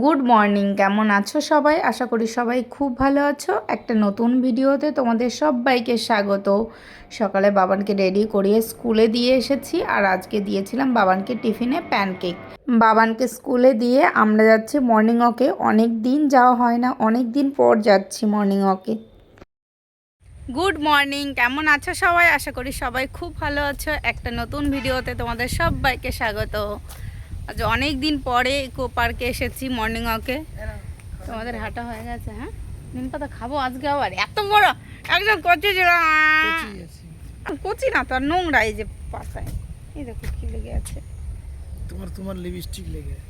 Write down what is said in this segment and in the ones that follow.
Good morning কেমন আছো সবাই? আশা করি সবাই খুব ভালো আছো। একটা নতুন ভিডিওতে তোমাদের সবাইকে স্বাগত। সকালে বাবানকে রেডি করিয়ে স্কুলে দিয়ে এসেছি আর আজকে দিয়েছিলাম বাবানকে টিফিনে প্যানকেক বাবানকে স্কুলে দিয়ে আমরা যাচ্ছি মর্নিং ওয়াকে অনেক দিন যাওয়া হয় না, অনেক দিন পর যাচ্ছি মর্নিং ওয়াকে গুড মর্নিং কেমন আছো সবাই? আশা করি সবাই খুব ভালো আছো। একটা নতুন ভিডিওতে তোমাদের সবাইকে স্বাগত। আজ অনেক দিন পরে ইকো পার্কে এসেছি মর্নিং ওয়াকে। তোমাদের হাঁটা হয়ে গেছে হ্যাঁ? নিম পাতা খাব আজকে আবার। এত বড় একদম কচি ছিল কচি না তো নোংরা এই যে পাতায়। এই দেখো কি লেগে আছে। তোমার তোমার লিপস্টিক লেগে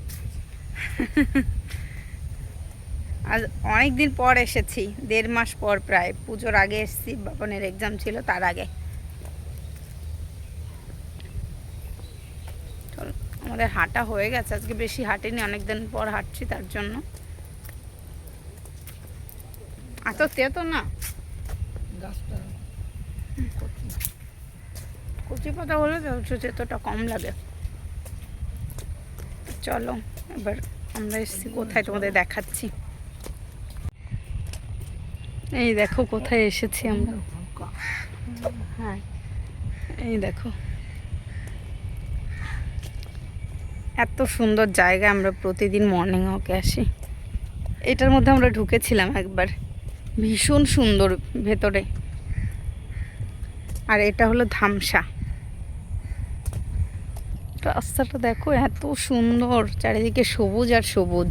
আজ অনেক দিন পর এসেছি দেড় মাস পর প্রায়। পুজোর আগে এসেছি বাপনের এক্সাম ছিল তার আগে চলো, আমাদের হাঁটা হয়ে গেছে। আজকে বেশি হাঁটিনি অনেক দিন পর হাঁটছি তার জন্য। এত তেতো না? কচি। পাতা হলে তেতোটা কম লাগে। চলো এবার আমরা এসেছি। কোথায় তোমাদের দেখাচ্ছি? এই দেখো কোথায় এসেছি আমরা? হ্যাঁ এই দেখো। এত সুন্দর জায়গা আমরা প্রতিদিন মর্নিং ওকে আসি। এটার মধ্যে আমরা ঢুকেছিলাম একবার। ভীষণ সুন্দর ভেতরে। আর এটা হলো ধামসা। রাস্তাটা দেখো এত সুন্দর, চারিদিকে সবুজ আর সবুজ।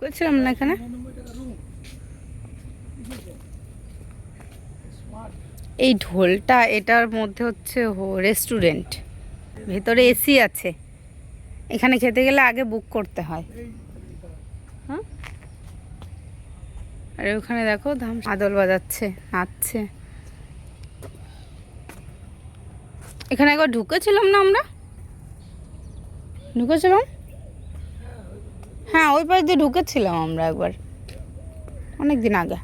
করেছিলাম না এখানে? এই ঢোলটা এটার মধ্যে হচ্ছে রেস্টুরেন্ট ভেতরে এসি আছে। এখানে খেতে গেলে আগে বুক করতে হয়। হ্যাঁ আর ওখানে দেখো ধাম আদল বাজাচ্ছে, নাচছে। এখানে একবার ঢুকেছিলাম না আমরা? ঢুকেছিলাম? হ্যাঁ ওই পাশ দিয়ে ঢুকেছিলাম আমরা একবার। অনেক দিন আগে।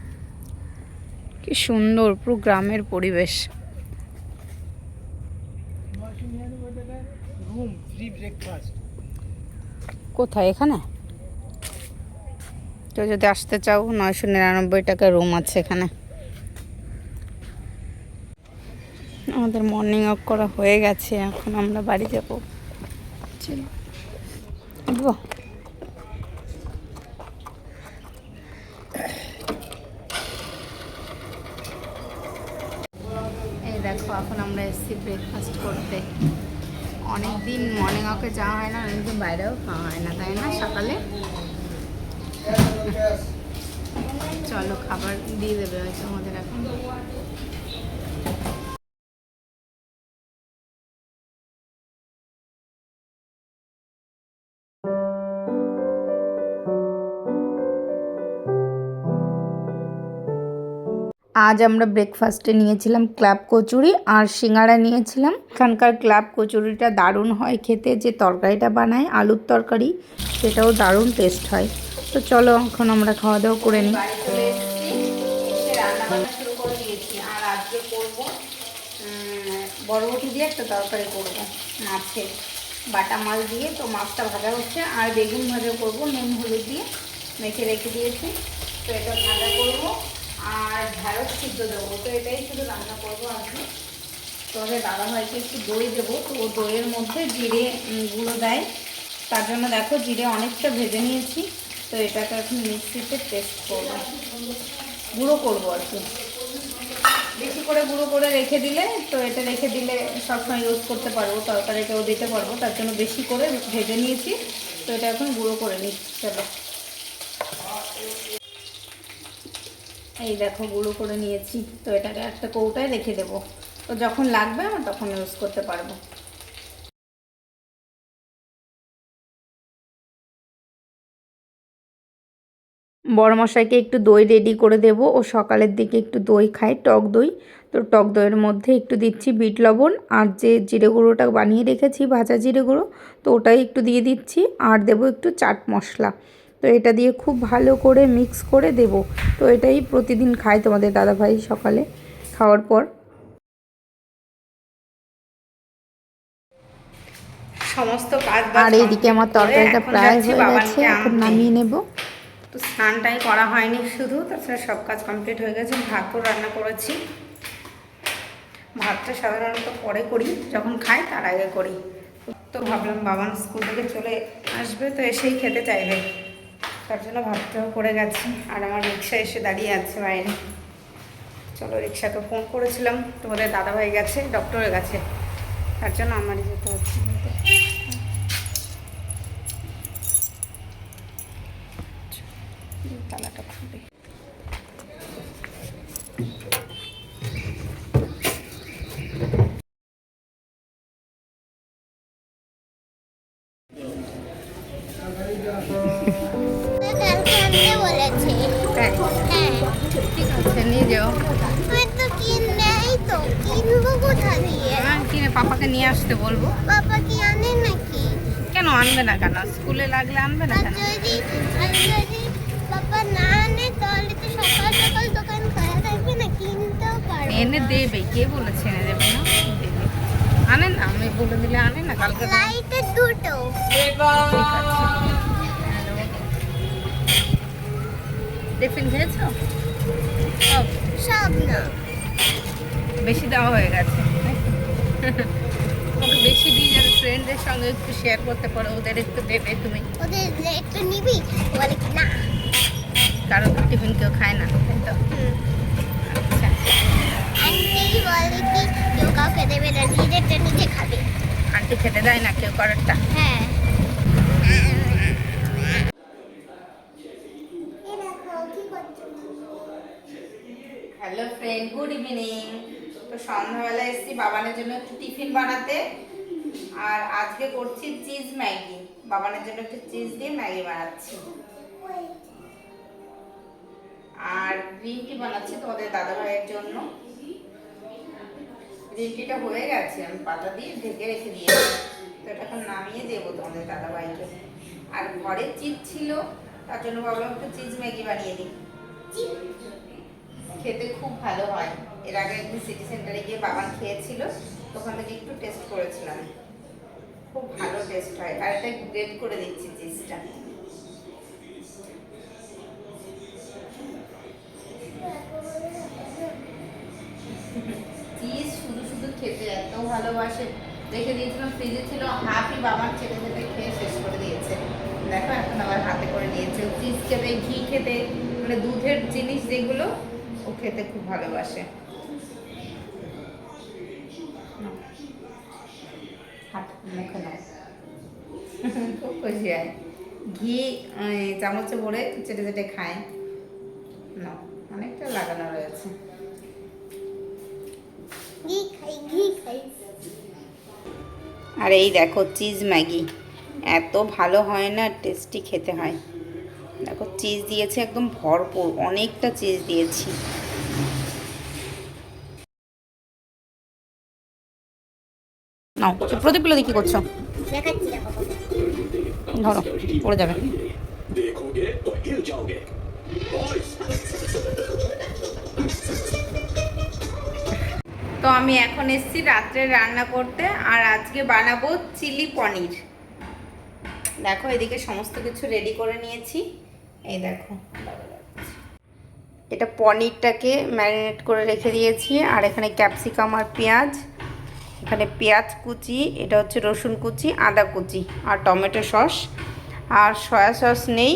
কি সুন্দর পুরো গ্রামের পরিবেশ রুম ফ্রি ব্রেকফাস্ট কোথায় এখানে? কেউ যদি আসতে চাও নয়শো নিরানব্বই টাকা রুম আছে এখানে। আমাদের মর্নিং ওয়াক করা হয়ে গেছে এখন আমরা বাড়ি যাব। চলো। এই দেখো এখন আমরা এসেছি ব্রেকফাস্ট করতে। অনেক দিন মর্নিং ওকে যাওয়া হয় না, অনেকদিন বাইরেও খাওয়া হয় না, তাই না? সকালে? চলো, খাবার দিয়ে দেবে হয়তো আমাদের এখন। আজ আমরা ব্রেকফাস্টে নিয়েছিলাম ক্লাব কচুরি আর সিঙ্গারা নিয়েছিলাম। এখানকার ক্লাব কচুরিটা দারুণ হয় খেতে, যে তরকারিটা বানায়, আলুর তরকারি, সেটাও দারুণ টেস্ট হয়। তো চলো এখন আমরা খাওয়া দাওয়া করে নিই। আর আজকে করব বরবটি দিয়ে একটা তরকারি করব মাছের বাটা মাছ দিয়ে তো মাছটা ভাজা হচ্ছে, আর বেগুন ভাজা করব, নুন হলুদ দিয়ে মেখে রেখে দিয়েছি। তো এটা ভাজা করব। আর ঢ্যাঁড়স সিদ্ধ দেবো। তো এটাই শুধু রান্না করব আজকে তবে দাদাভাইকে একটু দই দেবো। তো ও দইয়ের মধ্যে জিরে গুঁড়ো দেয়। তার জন্য দেখো জিরে অনেকটা ভেজে নিয়েছি। তো এটাকে এখন মিক্সিতে পেস্ট করব। গুঁড়ো করব আর কি। বেশি করে গুঁড়ো করে রেখে দিলে, তো এটা রেখে দিলে সবসময় ইউজ করতে পারব তরকারিটাও দিতে পারব। তার জন্য বেশি করে ভেজে নিয়েছি। তো এটা এখন গুঁড়ো করে নিচ্ছি, চলো। এই দেখো, গুঁড়ো করে নিয়েছি। তো এটাকে একটা কৌটায় রেখে দেবো। তো যখন লাগবে, আমার তখন ইউজ করতে পারব। বড়মশাইকে একটু দই রেডি করে দেব। ও সকালের দিকে একটু দই খায়, টক দই। তো টক দইয়ের মধ্যে একটু দিচ্ছি বিট লবণ। আর যে জিরে গুঁড়োটা বানিয়ে রেখেছি, ভাজা জিরে গুঁড়ো, তো ওটাই একটু দিয়ে দিচ্ছি। আর দেবো একটু চাট মশলা। তো এটা দিয়ে খুব ভালো করে মিক্স করে দেব। তো এটাই প্রতিদিন খায় তোমাদের দাদাভাই সকালে খাওয়ার পর। সমস্ত কাজ আর এইদিকে আমার তরকারিটা প্রায় হয়ে গেছে এখন নামিয়ে নেব। তো স্নানটাই করা হয়নি শুধু তাছাড়া সব কাজ কমপ্লিট হয়ে গেছে ভাতও রান্না করেছি। ভাতটা সাধারণত পরে করি যখন খাই তার আগে করি। তো ভাবলাম বাবান স্কুল থেকে চলে আসবে তো এসেই খেতে চাইবে। তার জন্য ভাবতেও করে গেছি। আর আমার রিক্সা এসে দাঁড়িয়ে আছে বাইরে চলো রিক্সাকে ফোন করেছিলাম। তোমাদের দাদাভাই গেছে, ডক্টরের কাছে। তার জন্য আমারই যেতে হচ্ছে। পাপাকে নিয়ে আসতে বলব? বাবা কি আনে নাকি? কেন আনবে না কেন? স্কুলে লাগলে আনবে না কেন? যদি আর যদি বাবা না আনে তাহলে তো সকাল সকাল দোকান খোলা থাকবে না কিনতেও পারব এনে দেবে কে বলেছে এনে দেবে না? দেবে আনেন না আমি বলে দিলে আনে না কালকে তো- লাইটের দুটো। টিফিন খেয়েছো? সব সব না। বেশি দেওয়া হয়ে গেছে। ওকে বেশি দিই যাতে ফ্রেন্ডদের সঙ্গে একটু শেয়ার করতে পারো ওদের একটু দেবে তুমি। ওদের একটু নিবি বলে কি না? কারণ টিফিন কেউ খায় না তাই তো? হুম। আচ্ছা। আন্টি বলে কি কেউ কাউকে দেবে না নিজেরটা নিজে খাবে। আন্টি খেতে দেয় না কেউ কারোরটা? হ্যাঁ। হ্যালো ফ্রেন্ড গুড ইভিনিং তো সন্ধ্যাবেলা এসেছি বাবানের জন্য একটু টিফিন বানাতে। আর আজকে করছি চিজ ম্যাগি। বাবানের জন্য একটু চিজ দিয়ে ম্যাগি বানাচ্ছি। আর গ্রিন টি বানাচ্ছি তোমাদের দাদা ভাইয়ের জন্য। গ্রিন টিটা হয়ে গেছে, আমি পাতা দিয়ে ঢেকে রেখে দিয়েছি। তো এটা এখন নামিয়ে দেবো তোমাদের দাদা ভাইকে আর ঘরে চিজ ছিল, তার জন্য ভাবলাম একটু চিজ ম্যাগি বানিয়ে দিই। খেতে খুব ভালো হয়। এর আগে একদিন সিটি সেন্টারে গিয়ে বাবান খেয়েছিল তখন থেকে একটু টেস্ট করেছিলাম। খুব ভালো টেস্ট হয়। আর এটা গ্রেট করে দিচ্ছি চিজটা চিজ শুধু শুধু খেতে এত ভালোবাসে। রেখে দিয়েছিলাম ফ্রিজে ছিল হাফই বাবার ছেলে ছেলে খেয়ে শেষ করে দিয়েছে। দেখো, এখন আবার হাতে করে নিয়েছে। চিজ খেতে, ঘি খেতে মানে দুধের জিনিস যেগুলো, ও খেতে খুব ভালোবাসে নাও। হাত মুখে নাও খুব খুশি হয় ঘি চামচে ভরে চেটে চেটে খায় না অনেকটা লাগানো রয়েছে। আর এই দেখো চিজ ম্যাগি। এত ভালো হয় না টেস্টি খেতে হয়। দেখো চিজ দিয়েছে একদম ভরপুর অনেকটা চিজ দিয়েছি। নাও প্রদীপগুলো দেখি করছ। ধরো পড়ে যাবে। তো আমি এখন এসছি রাত্রে রান্না করতে আর আজকে বানাবো চিলি পনির। দেখো এদিকে সমস্ত কিছু রেডি করে নিয়েছি। এই দেখো। এটা পনিরটাকে ম্যারিনেট করে রেখে দিয়েছি আর এখানে ক্যাপসিকাম আর পেঁয়াজ। এখানে পেঁয়াজ কুচি, এটা হচ্ছে রসুন কুচি, আদা কুচি আর টমেটো সস। আর সয়া সস নেই,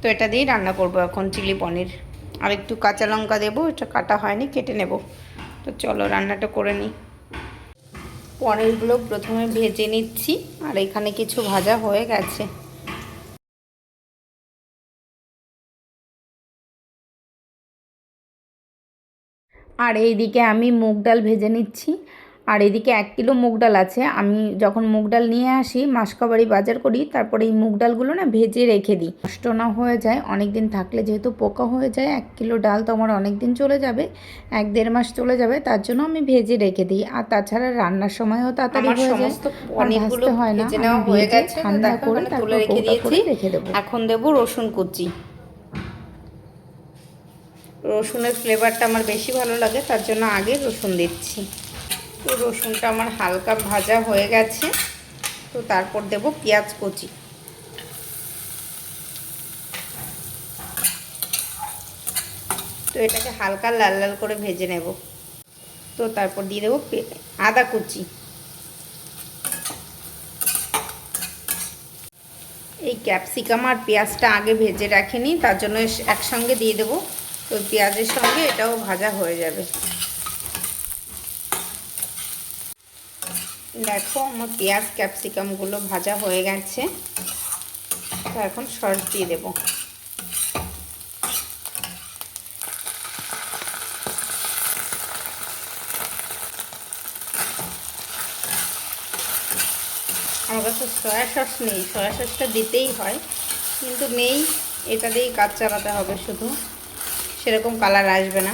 তো এটা দিয়েই রান্না করব এখন চিলি পনির। আর একটু কাঁচা লঙ্কা দেবো, এটা কাটা হয়নি, কেটে নেব। তো চলো রান্নাটা করে নিই। পনিরগুলো প্রথমে ভেজে নিচ্ছি, আর এখানে কিছু ভাজা হয়ে গেছে। আর এইদিকে আমি মুগ ডাল ভেজে নিচ্ছি। আর এদিকে এক কিলো মুগ ডাল আছে। আমি যখন মুগ ডাল নিয়ে আসি মাসকাবাড়ি বাজার করি তারপরে এই মুগ ডালগুলো না ভেজে রেখে দিই। নষ্ট না হয়ে যায় অনেক দিন থাকলে যেহেতু পোকা হয়ে যায় এক কিলো ডাল তো আমার অনেক দিন চলে যাবে এক দেড় মাস চলে যাবে তার জন্য আমি ভেজে রেখে দিই। আর তাছাড়া রান্নার সময়ও তাড়াতাড়ি হয়ে যায় আর হয় না। হয়ে গেছে ঠান্ডা করে তুলে রেখে দিয়েছি। রেখে দেবো। এখন দেবো রসুন কুচি। রসুনের ফ্লেভারটা আমার বেশি ভালো লাগে তার জন্য আগে রসুন দিচ্ছি। তো রসুনটা আমার হালকা ভাজা হয়ে গেছে। তো তারপর দেব পেঁয়াজ কচি। তো এটাকে হালকা লাল লাল করে ভেজে নেব। তো তারপর দিয়ে দেবো আদা কুচি। এই ক্যাপসিকাম আর পেঁয়াজটা আগে ভেজে রাখিনি, তার জন্য একসঙ্গে দিয়ে দেবো। তো পেঁয়াজের সঙ্গে এটাও ভাজা হয়ে যাবে। দেখো আমার পেঁয়াজ ক্যাপসিকামগুলো ভাজা হয়ে গেছে। তো এখন সস দিয়ে দেবো। আমার কাছে সয়া সস নেই সয়া সসটা দিতেই হয়, কিন্তু নেই। এটা দিয়েই কাজ চালাতে হবে শুধু। সেরকম কালার আসবে না।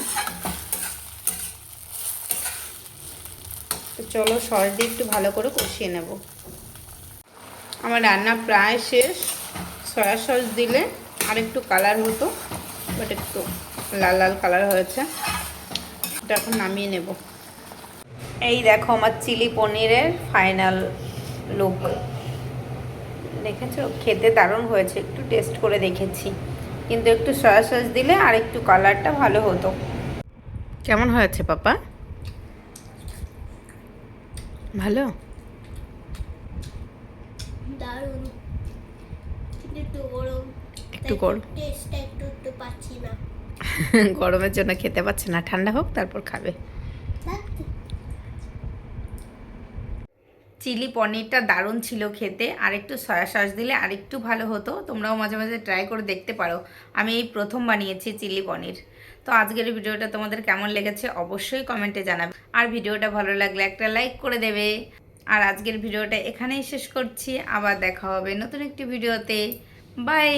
চলো সস দিয়ে একটু ভালো করে কষিয়ে নেব। আমার রান্না প্রায় শেষ। সয়া সস দিলে আর একটু কালার হতো বাট একটু লাল লাল কালার হয়েছে। এটা এখন নামিয়ে নেব। এই দেখো আমার চিলি পনিরের ফাইনাল লুক। দেখেছ? খেতে দারুণ হয়েছে। একটু টেস্ট করে দেখেছি। কিন্তু একটু সয়া সস দিলে আর একটু কালারটা ভালো হতো। কেমন হয়েছে, পাপা? ভালো? দারুণ। একটু গরম। একটু গরম। টেস্টটা একটু একটু পাচ্ছি না। গরমের জন্য খেতে পাচ্ছে না। ঠান্ডা হোক তারপর খাবে। চিলি পনিরটা দারুণ ছিল খেতে। আর একটু সয়া সস দিলে আর একটু ভালো হতো। তোমরাও মাঝে মাঝে ট্রাই করে দেখতে পারো। আমি এই প্রথম বানিয়েছি চিলি পনির। তো আজকের ভিডিওটা তোমাদের কেমন লেগেছে অবশ্যই কমেন্টে জানাবে। আর ভিডিওটা ভালো লাগলে একটা লাইক করে দেবে। আর আজকের ভিডিওটা এখানেই শেষ করছি। আবার দেখা হবে নতুন একটি ভিডিওতে। বাই